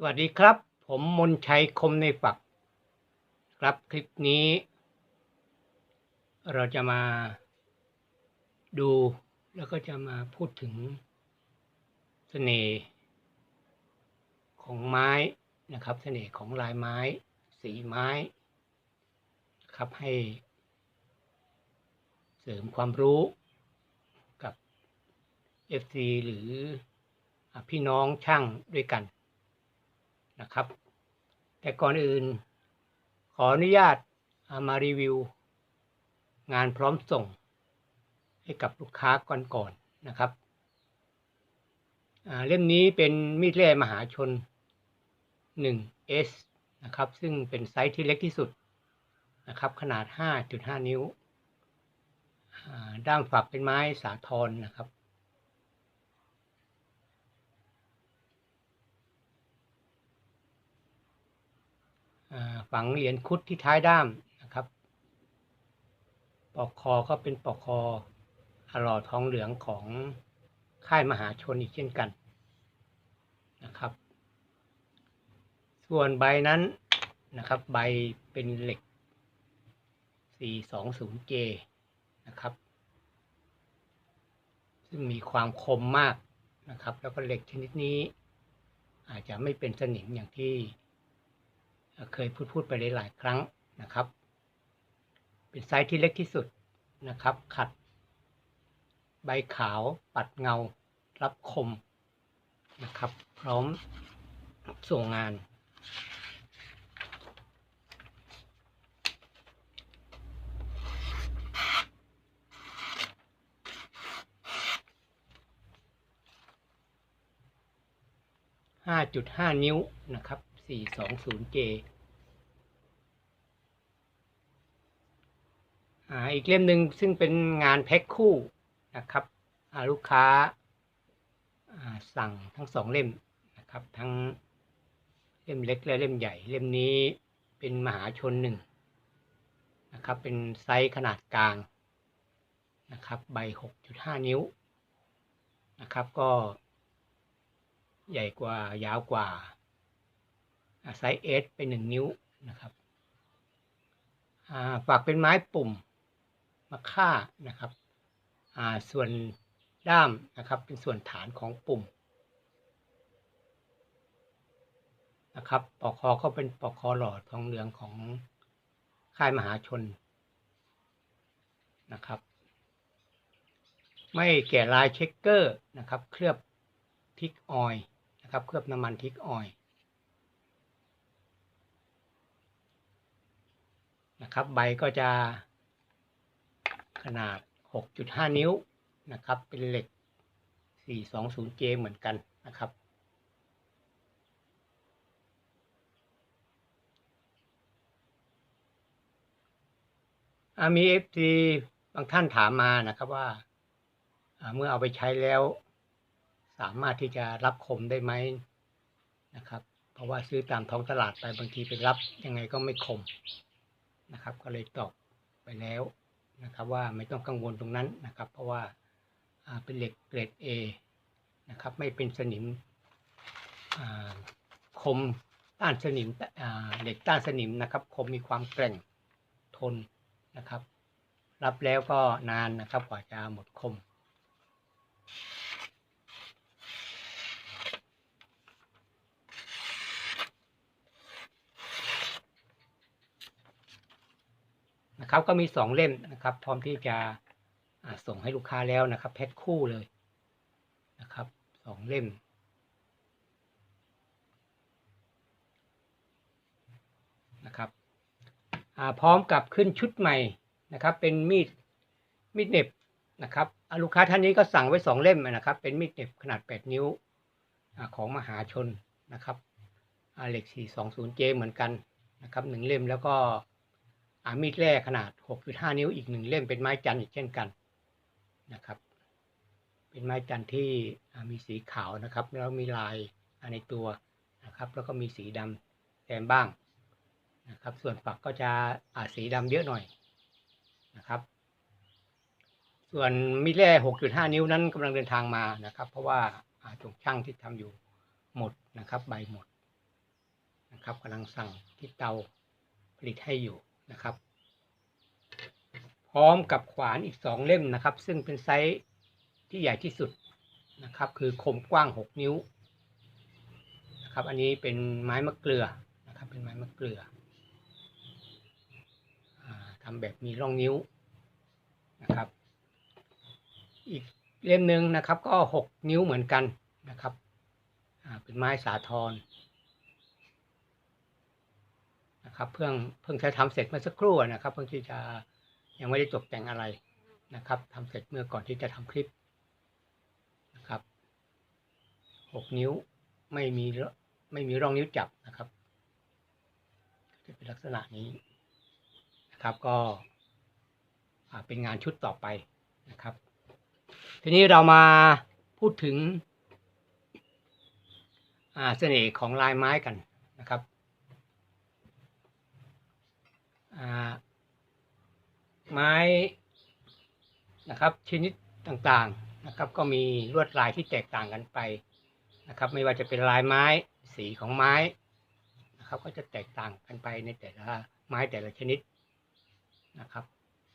สวัสดีครับ ผมมนชัยคมในฝัก ครับคลิปนี้ เราจะมาดูแล้วก็จะมาพูดถึงเสน่ห์ของไม้นะครับเสน่ห์ของลายไม้ สีไม้ ครับให้ เสริมความรู้กับ FC หรือพี่น้องช่างด้วยกัน นะครับ แต่ก่อนอื่น ขออนุญาตเอามารีวิว งานพร้อมส่ง ให้กับลูกค้าก่อนๆนะครับเล่มนี้เป็นมีดแร่มหาชน 1S นะครับ ซึ่งเป็นไซส์ที่เล็กที่สุดนะครับ ขนาด 5.5 นิ้ว ด้ามฝักเป็นไม้สาทรนะครับ ฝังเหรียญคุดที่ท้ายด้ามนะครับ ปอกคอก็เป็นปอกคออลอทองเหลืองของค่ายมหาชนอีกเช่นกันนะครับ ส่วนใบนั้นนะครับ ใบเป็นเหล็ก 420J นะครับ ซึ่งมีความคมมากนะครับ แล้วก็เหล็กชนิดนี้ อาจจะไม่เป็นสนิมอย่างที่ เคยพูดพูดไปหลายๆครั้งนะครับ เป็นไซส์ที่เล็กที่สุดนะครับ ขัด ใบขาวปัดเงา รับคมนะครับ พร้อมส่งงาน5.5 นิ้วนะครับ 420J อีกเล่มหนึ่งซึ่งเป็นงานแพ็คคู่นะครับลูกค้าสั่งทั้งสองเล่มนะครับ ทั้งเล่มเล็กและเล่มใหญ่ เล่มนี้เป็นมหาชนหนึ่งนะครับ เป็นไซส์ขนาดกลางนะครับใบ 6.5 นิ้วนะครับ ก็ใหญ่กว่ายาวกว่า ไซส์เอสเป็นหนึ่งนิ้วนะครับอ่าฝากเป็นไม้ปุ่มมาค่านะครับส่วนด้ามนะครับเป็นส่วนฐานของปุ่มนะครับปอกคอก็เป็นปอกคอหลอดทองเหลืองของค่ายมหาชนนะครับ ไม่แก่ลายเช็คเกอร์นะครับ เคลือบทิกออยนะครับ เคลือบน้ำมันทิกออย นะครับ ใบก็จะขนาด 6.5 นิ้วนะครับ เป็นเหล็ก 420J เหมือนกันนะครับ มีเอฟซีบางท่านถามมานะครับว่า เมื่อเอาไปใช้แล้ว สามารถที่จะรับคมได้ไหมนะครับ เพราะว่าซื้อตามท้องตลาดไปบางทีไปรับยังไงก็ไม่คม นะครับ ก็เลยตอบไปแล้วนะครับว่าไม่ต้องกังวลตรงนั้นนะครับ เพราะว่าเป็นเหล็กเกรด A นะครับไม่เป็นสนิมคมต้านสนิมเหล็กต้านสนิมนะครับ คมมีความแกร่งทนนะครับ รับแล้วก็นานนะครับกว่าจะหมดคม นะครับ ก็มีสองเล่มนะครับ พร้อมที่จะส่งให้ลูกค้าแล้วนะครับแพ็คคู่เลยนะครับสองเล่ม นะครับพร้อมกับขึ้นชุดใหม่นะครับ เป็นมีดมีดเน็บนะครับลูกค้าท่านนี้ก็สั่งไว้สองเล่มนะครับ เป็นมีดเน็บขนาด 8 นิ้วอของมหาชนนะครับเหล็ก 420J เหมือนกันนะครับหนึ่งเล่มแล้วก็ มีดแร่ขนาด 6.5 นิ้วอีกหนึ่งเล่มเป็นไม้จันทร์อีกเช่นกันนะครับ เป็นไม้จันทร์ที่มีสีขาวนะครับ แล้วมีลายในตัวนะครับ แล้วก็มีสีดำแซมบ้างนะครับ ส่วนฝักก็จะอาสีดำเยอะหน่อยนะครับ ส่วนมีดแร่ 6.5 นิ้วนั้นกำลังเดินทางมานะครับ เพราะว่าอ่าจงช่างที่ทำอยู่หมดนะครับ ใบหมดนะครับกำลังสั่งที่เตาผลิตให้อยู่ นะครับ พร้อมกับขวานอีกสองเล่มนะครับ ซึ่งเป็นไซส์ที่ใหญ่ที่สุดนะครับ คือคมกว้าง 6 นิ้วนะครับ อันนี้เป็นไม้มะเกลือนะครับ เป็นไม้มะเกลืออทำแบบมีร่องนิ้วนะครับ อีกเล่มหนึ่งนะครับก็ 6 นิ้วเหมือนกันนะครับเป็นไม้สาทร นะครับเพิ่งเพิ่งจะทำเสร็จเมื่อสักครู่นะครับ เพิ่งที่จะยังไม่ได้ตกแต่งอะไรนะครับทำเสร็จเมื่อก่อนที่จะทำคลิปนะครับหกนิ้วไม่มีไม่มีร่องนิ้วจับนะครับจะเป็นลักษณะนี้นะครับก็เป็นงานชุดต่อไปนะครับ ทีนี้เรามาพูดถึงเสน่ห์ของลายไม้กันนะครับอ่า ไม้นะครับชนิดต่างๆนะครับก็มีลวดลายที่แตกต่างกันไปนะครับไม่ว่าจะเป็นลายไม้สีของไม้นะครับก็จะแตกต่างกันไปในแต่ละไม้แต่ละชนิดนะครับ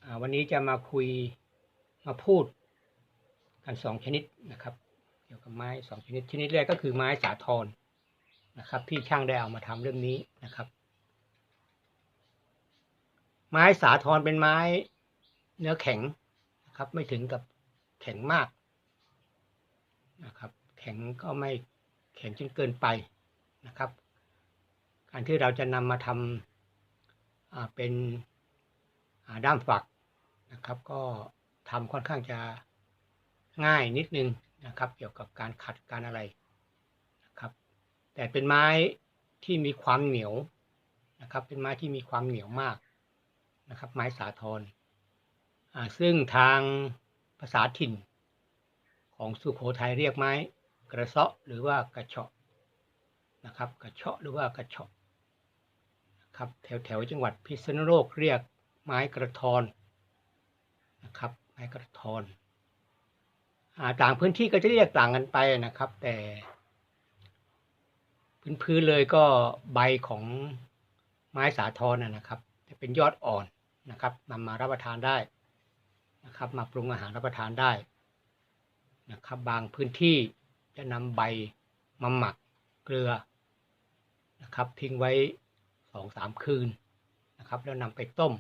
อ่าวันนี้จะมาคุยมาพูดกันสองชนิดนะครับเกี่ยวกับไม้สองชนิดชนิดแรกก็คือไม้สาทรนะครับที่ช่างได้เอามาทำเรื่องนี้นะครับ ไม้สาทรเป็นไม้เนื้อแข็งนะครับ ไม่ถึงกับแข็งมากนะครับ แข็งก็ไม่แข็งจนเกินไปนะครับ การที่เราจะนำมาทำเป็นด้ามฝักนะครับ ก็ทำค่อนข้างจะง่ายนิดนึงนะครับ เกี่ยวกับการขัดการอะไรนะครับ แต่เป็นไม้ที่มีความเหนียวนะครับ เป็นไม้ที่มีความเหนียวมาก นะครับ ไม้สาทรซึ่งทางภาษาถิ่น ของสุโขทัยเรียกไม้กระเซาะหรือว่ากระเฉาะนะครับ กระเฉาะหรือว่ากระเฉาะนะครับแถวแถวจังหวัดพิษณุโลกเรียกไม้กระทอนนะครับ ไม้กระทอนต่างพื้นที่ก็จะเรียกต่างกันไปนะครับ แต่พื้นพื้นเลยก็ใบของไม้สาทรนะนะครับ เป็นยอดอ่อนนะครับนำมารับประทานได้นะครับ มาปรุงอาหารรับประทานได้นะครับ บางพื้นที่จะนำใบมาหมักเกลือนะครับ ทิ้งไว้สองสามคืนนะครับ แล้วนำไปต้ม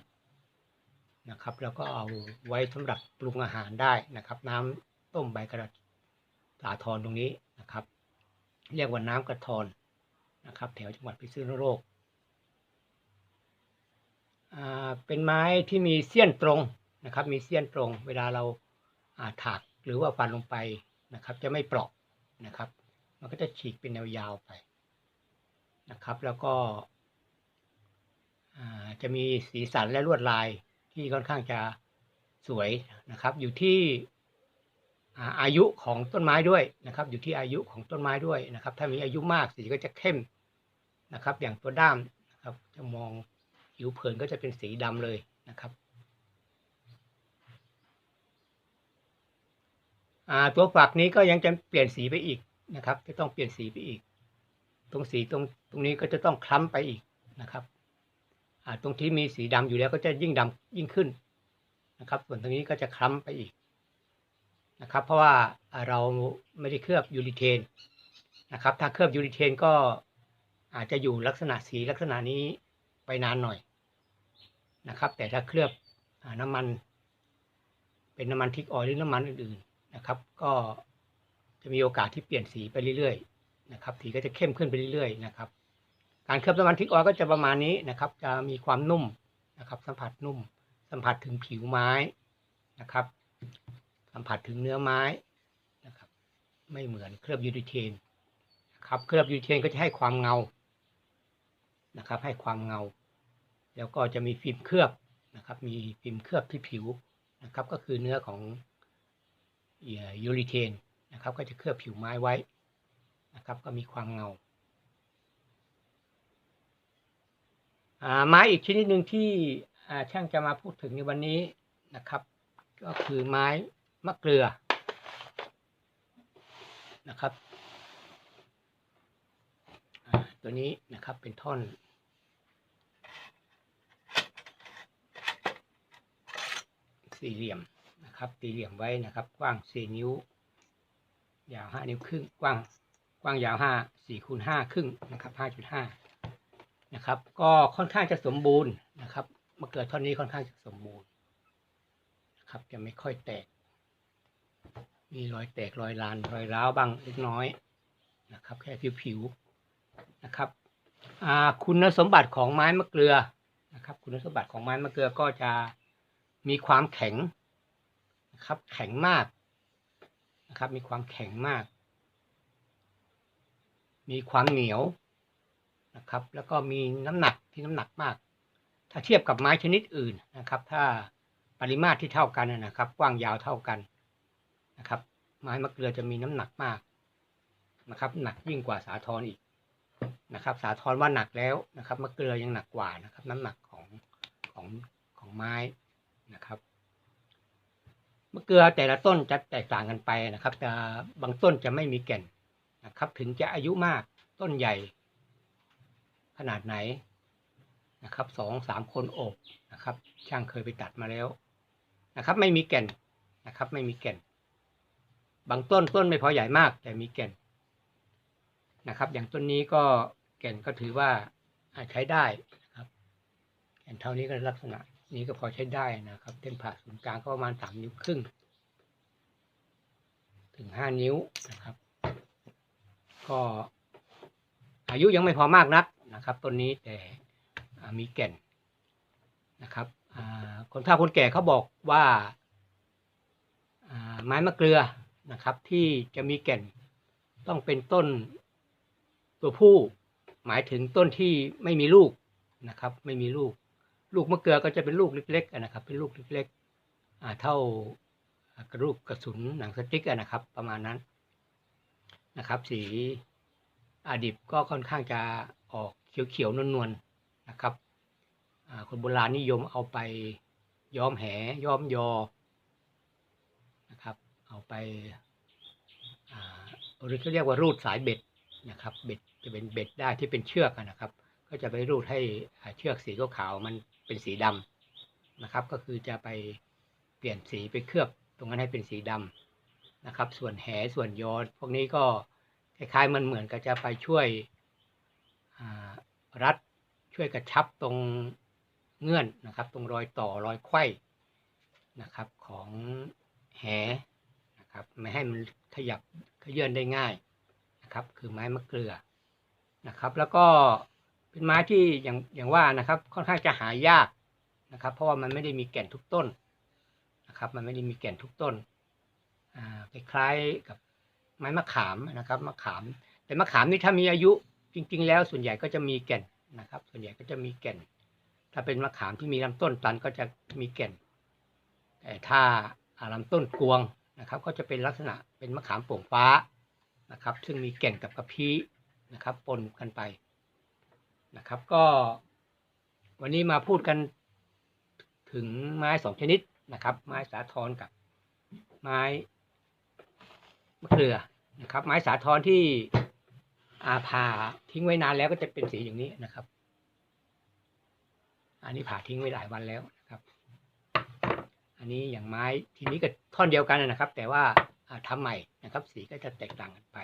นะครับ แล้วก็เอาไว้สำหรับปรุงอาหารได้นะครับ น้ำต้มใบกระสาทรตรงนี้นะครับ เรียกว่าน้ำกระทอนนะครับ แถวจังหวัดพิษณุโลก เป็นไม้ที่มีเสี้ยนตรงนะครับ มีเสี้ยนตรง เวลาเราถากหรือว่าฟันลงไปนะครับ จะไม่เปราะนะครับ มันก็จะฉีกเป็นแนวยาวไปนะครับ แล้วก็จะมีสีสันและลวดลายที่ค่อนข้างจะสวยนะครับ อยู่ที่อาอายุของต้นไม้ด้วยนะครับ อยู่ที่อายุของต้นไม้ด้วยนะครับ ถ้ามีอายุมากสีก็จะเข้มนะครับ อย่างตัวด้ามนะครับจะมอง ผิวเผินก็จะเป็นสีดำเลยนะครับตัวฝักนี้ก็ยังจะเปลี่ยนสีไปอีกนะครับ จะต้องเปลี่ยนสีไปอีก ตรงสีตรงตรงนี้ก็จะต้องคล้ำไปอีกนะครับตรงที่มีสีดำอยู่แล้วก็จะยิ่งดำยิ่งขึ้นนะครับ ส่วนตรงนี้ก็จะคล้ำไปอีกนะครับ เพราะว่าเราไม่ได้เคลือบยูริเทนนะครับ ถ้าเคลือบยูริเทนก็อาจจะอยู่ลักษณะสีลักษณะนี้ไปนานหน่อย นะครับ แต่ถ้าเคลือบน้ำมัน เป็นน้ำมันทิกออยหรือน้ำมันอื่นๆนะครับ ก็จะมีโอกาสที่เปลี่ยนสีไปเรื่อยๆนะครับสีก็จะเข้มขึ้นไปเรื่อยๆนะครับ การเคลือบน้ำมันทิกออยก็จะประมาณนี้นะครับ จะมีความนุ่มนะครับ สัมผัสนุ่ม สัมผัสถึงผิวไม้นะครับ สัมผัสถึงเนื้อไม้นะครับ ไม่เหมือนเคลือบยูริเทนนะครับ เคลือบยูริเทนก็จะให้ความเงานะครับ ให้ความเงา แล้วก็จะมีฟิล์มเคลือบนะครับ มีฟิล์มเคลือบที่ผิวนะครับ ก็คือเนื้อของยูริเทนนะครับ ก็จะเคลือบผิวไม้ไว้นะครับ ก็มีความเงาไม้อีกชนิดหนึ่งที่ช่างจะมาพูดถึงในวันนี้นะครับ ก็คือไม้มะเกลือนะครับตัวนี้นะครับเป็นท่อน สี่เหลี่ยมนะครับสี่เหลี่ยมไว้นะครับ กว้างสี่นิ้ว ยาวห้านิ้วครึ่งกว้างกว้างยาวห้าสี่คูณห้าครึ่งนะครับห้าจุดห้านะครับ ก็ค่อนข้างจะสมบูรณ์นะครับมะเขือท่อนนี้ค่อนข้างจะสมบูรณ์นะครับ จะไม่ค่อยแตก มีรอยแตกรอยลานรอยร้าวบ้างเล็กน้อยนะครับ แค่ผิวๆนะครับคุณสมบัติของไม้มะเกลือนะครับ คุณสมบัติของไม้มะเกลือก็จะ มีความแข็งนะครับแข็งมากนะครับมีความแข็งมาก มีความเหนียวนะครับ แล้วก็มีน้ำหนักที่น้ำหนักมาก ถ้าเทียบกับไม้ชนิดอื่นนะครับ ถ้าปริมาตรที่เท่ากันนะครับ กว้างยาวเท่ากันนะครับ ไม้มะเกลือจะมีน้ำหนักมากนะครับ หนักยิ่งกว่าสาทรอีกนะครับ สาทรว่าหนักแล้วนะครับมะเกลือยังหนักกว่านะครับ น้ำหนักของของของไม้ นะครับมะเกลือแต่ละต้นจะแตกต่างกันไปนะครับจะบางต้นจะไม่มีแก่นนะครับ ถึงจะอายุมากต้นใหญ่ ขนาดไหนนะครับสองสามคนโอบนะครับ ช่างเคยไปตัดมาแล้วนะครับ ไม่มีแก่นนะครับ ไม่มีแก่น บางต้นต้นไม่พอใหญ่มาก แต่มีแก่นนะครับ อย่างต้นนี้ก็แก่นก็ถือว่าใช้ได้นะครับ แก่นเท่านี้ก็ลักษณะ นี้ก็พอใช้ได้นะครับเส้นผ่าศูนย์กลางก็ประมาณสามนิ้วครึ่ง ถึงห้านิ้วนะครับ ก็อายุยังไม่พอมากนักนะครับต้นนี้แต่มีแก่นนะครับคนเฒ่าคนแก่เขาบอกว่าไม้มะเกลือนะครับ ที่จะมีแก่นต้องเป็นต้นตัวผู้หมายถึงต้นที่ไม่มีลูกนะครับ ไม่มีลูก ลูกมะเกลือก็จะเป็นลูกเล็กๆนะครับ เป็นลูกเล็กๆเท่ากระลูกกระสุนหนังสติ๊กนะครับ ประมาณนั้นนะครับ สีอาดิบก็ค่อนข้างจะออกเขียวๆนวลๆนะครับคนโบราณนิยมเอาไปย้อมแหย้อมยอนะครับ เอาไปหรือเขาเรียกว่ารูดสายเบ็ดนะครับ เบ็ดจะเป็นเบ็ดได้ที่เป็นเชือกนะครับ ก็จะไปรูดให้เชือกสีขาวๆมัน เป็นสีดำนะครับ ก็คือจะไปเปลี่ยนสีไปเคลือบตรงนั้นให้เป็นสีดำนะครับ ส่วนแหส่วนยอพวกนี้ก็คล้ายๆมันเหมือนกับจะไปช่วยรัดช่วยกระชับตรงเงื่อนนะครับ ตรงรอยต่อรอยไข้นะครับของแหนะครับไม่ให้มันขยับขยื่นได้ง่ายนะครับ คือไม้มะเกลือนะครับ แล้วก็ เป็นไม้ที่อย่างอย่างว่านะครับ ค่อนข้างจะหายากนะครับ เพราะว่ามันไม่ได้มีแก่นทุกต้นนะครับ มันไม่ได้มีแก่นทุกต้นคล้ายๆกับไม้มะขามนะครับมะขาม แต่มะขามนี่ถ้ามีอายุจริง ๆ แล้วส่วนใหญ่ก็จะมีแก่นนะครับ ส่วนใหญ่ก็จะมีแก่น ถ้าเป็นมะขามที่มีลำต้นตันก็จะมีแก่นแต่ถ้าลำต้นกวงนะครับ ก็จะเป็นลักษณะเป็นมะขามโป่งฟ้านะครับ ซึ่งมีแก่นกับกระพี้นะครับปนกันไป นะครับ ก็วันนี้มาพูดกันถึงไม้สองชนิดนะครับ ไม้สาทรกับไม้มะเกลือนะครับ ไม้สาทรที่อาผ่าทิ้งไว้นานแล้วก็จะเป็นสีอย่างนี้นะครับ อันนี้ผ่าทิ้งไว้หลายวันแล้วนะครับ อันนี้อย่างไม้ทีนี้ก็ท่อนเดียวกันนะครับ แต่ว่าทำใหม่นะครับ สีก็จะแตกต่างกันไป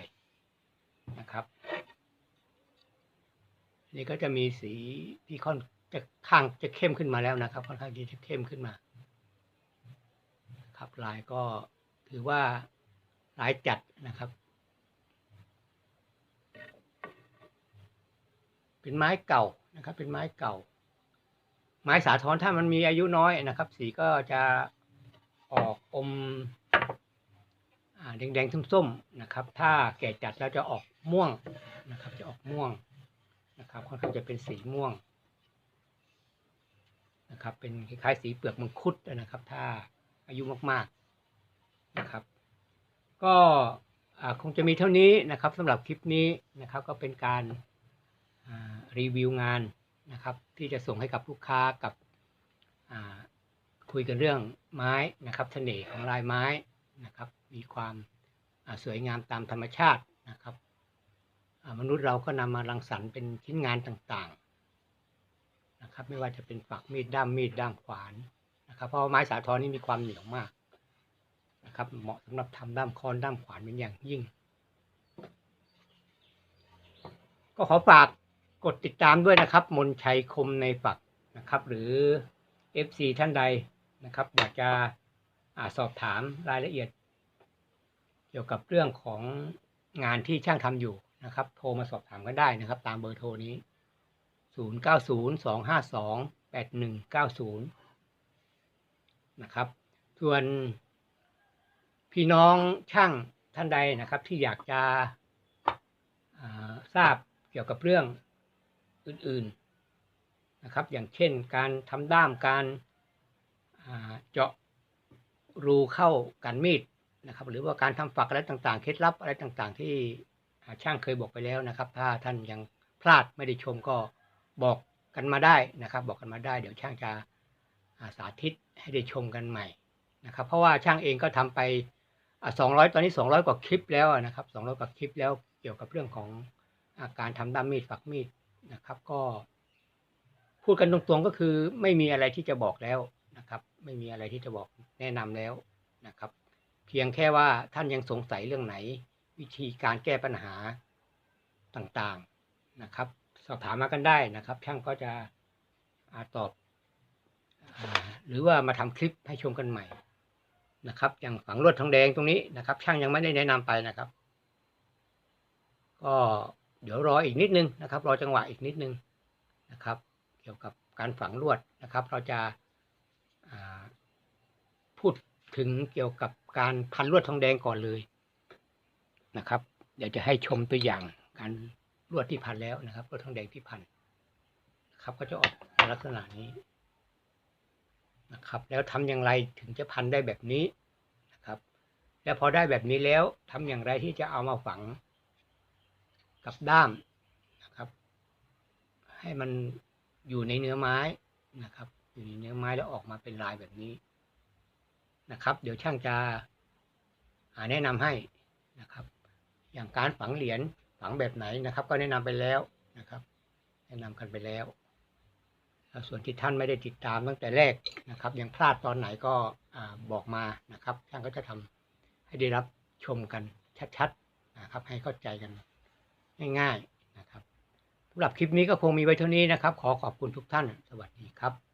นะครับ นี่ก็จะมีสีที่ค่อนจะข้างจะเข้มขึ้นมาแล้วนะครับ ค่อนข้างที่จะเข้มขึ้นมา ครับลายก็ถือว่าลายจัดนะครับ เป็นไม้เก่านะครับ เป็นไม้เก่า ไม้สาทรถ้ามันมีอายุน้อยนะครับ สีก็จะออกอมแดงๆส้มๆนะครับ ถ้าแก่จัดแล้วจะออกม่วงนะครับ จะออกม่วง นะครับค่อนข้างจะเป็นสีม่วงนะครับเป็นคล้ายๆสีเปลือกมังคุดนะครับ ถ้าอายุมากๆนะครับ ก็คงจะมีเท่านี้นะครับสำหรับคลิปนี้นะครับก็เป็นการรีวิวงานนะครับ ที่จะส่งให้กับลูกค้ากับคุยกันเรื่องไม้นะครับเสน่ห์ของลายไม้นะครับ มีความสวยงามตามธรรมชาตินะครับ มนุษย์เราก็นำมารังสรรค์เป็นชิ้นงานต่างๆนะครับ ไม่ว่าจะเป็นฝักมีดด้ามมีดด้ามขวานนะครับ เพราะว่าไม้สาทรนี่มีความเหนียวมากนะครับ เหมาะสำหรับทำด้ามค้อนด้ามขวานเป็นอย่างยิ่ง ก็ขอฝากกดติดตามด้วยนะครับ มนชัยคมในฝักนะครับ หรือ FC ท่านใดนะครับ อยากจะอาสอบถามรายละเอียด เกี่ยวกับเรื่องของงานที่ช่างทำอยู่ นะครับ โทรมาสอบถามกันได้นะครับ ตามเบอร์โทรนี้ 0 9 0 2 5 2 8 1 9 0 นะครับ ส่วนพี่น้องช่างท่านใดนะครับ ที่อยากจะทราบเกี่ยวกับเรื่องอื่นๆนะครับ อย่างเช่นการทำด้ามการเจาะรูเข้ากันมีดนะครับ หรือว่าการทำฝักอะไรต่างๆ เคล็ดลับอะไรต่างๆ ที่ ช่างเคยบอกไปแล้วนะครับ ถ้าท่านยังพลาดไม่ได้ชมก็บอกกันมาได้นะครับ บอกกันมาได้ เดี๋ยวช่างจะาสาธิตให้ได้ชมกันใหม่นะครับ เพราะว่าช่างเองก็ทำไปสองร้อยตอนนี้สองร้อยกว่าคลิปแล้วนะครับสองร้อยกว่าคลิปแล้วเกี่ยวกับเรื่องของอาการทำด้ามมีดฝักมีดนะครับ ก็พูดกันตรงๆก็คือไม่มีอะไรที่จะบอกแล้วนะครับ ไม่มีอะไรที่จะบอกแนะนำแล้วนะครับ เพียงแค่ว่าท่านยังสงสัยเรื่องไหน วิธีการแก้ปัญหาต่างๆนะครับ สอบถามมากันได้นะครับ ช่างก็จะอาตอบอหรือว่ามาทำคลิปให้ชมกันใหม่นะครับ อย่างฝังลวดทองแดงตรงนี้นะครับ ช่างยังไม่ได้แนะนำไปนะครับ ก็เดี๋ยวรออีกนิดนึงนะครับ รอจังหวะอีกนิดนึงนะครับ เกี่ยวกับการฝังลวดนะครับ เราจะาพูดถึงเกี่ยวกับการพันลวดทองแดงก่อนเลย นะครับเดี๋ยวจะให้ชมตัวอย่างการลวดที่พันแล้วนะครับลวดทองแดงที่พันนะครับ ก็จะออกลักษณะนี้นะครับ แล้วทำอย่างไรถึงจะพันได้แบบนี้นะครับ แล้วพอได้แบบนี้แล้วทำอย่างไรที่จะเอามาฝังกับด้ามนะครับ ให้มันอยู่ในเนื้อไม้นะครับ อยู่ในเนื้อไม้แล้วออกมาเป็นลายแบบนี้นะครับ เดี๋ยวช่างจะหาแนะนำให้นะครับ อย่างการฝังเหรียญฝังแบบไหนนะครับ ก็แนะนำไปแล้วนะครับ แนะนำกันไปแล้ว ส่วนที่ท่านไม่ได้ติดตามตั้งแต่แรกนะครับ ยังพลาดตอนไหนก็อบอกมานะครับช่างก็จะทำให้ได้รับชมกันชัดๆนะครับ ให้เข้าใจกันง่ายๆนะครับสำหรับคลิปนี้ก็คงมีไว้เท่านี้นะครับ ขอขอบคุณทุกท่าน สวัสดีครับ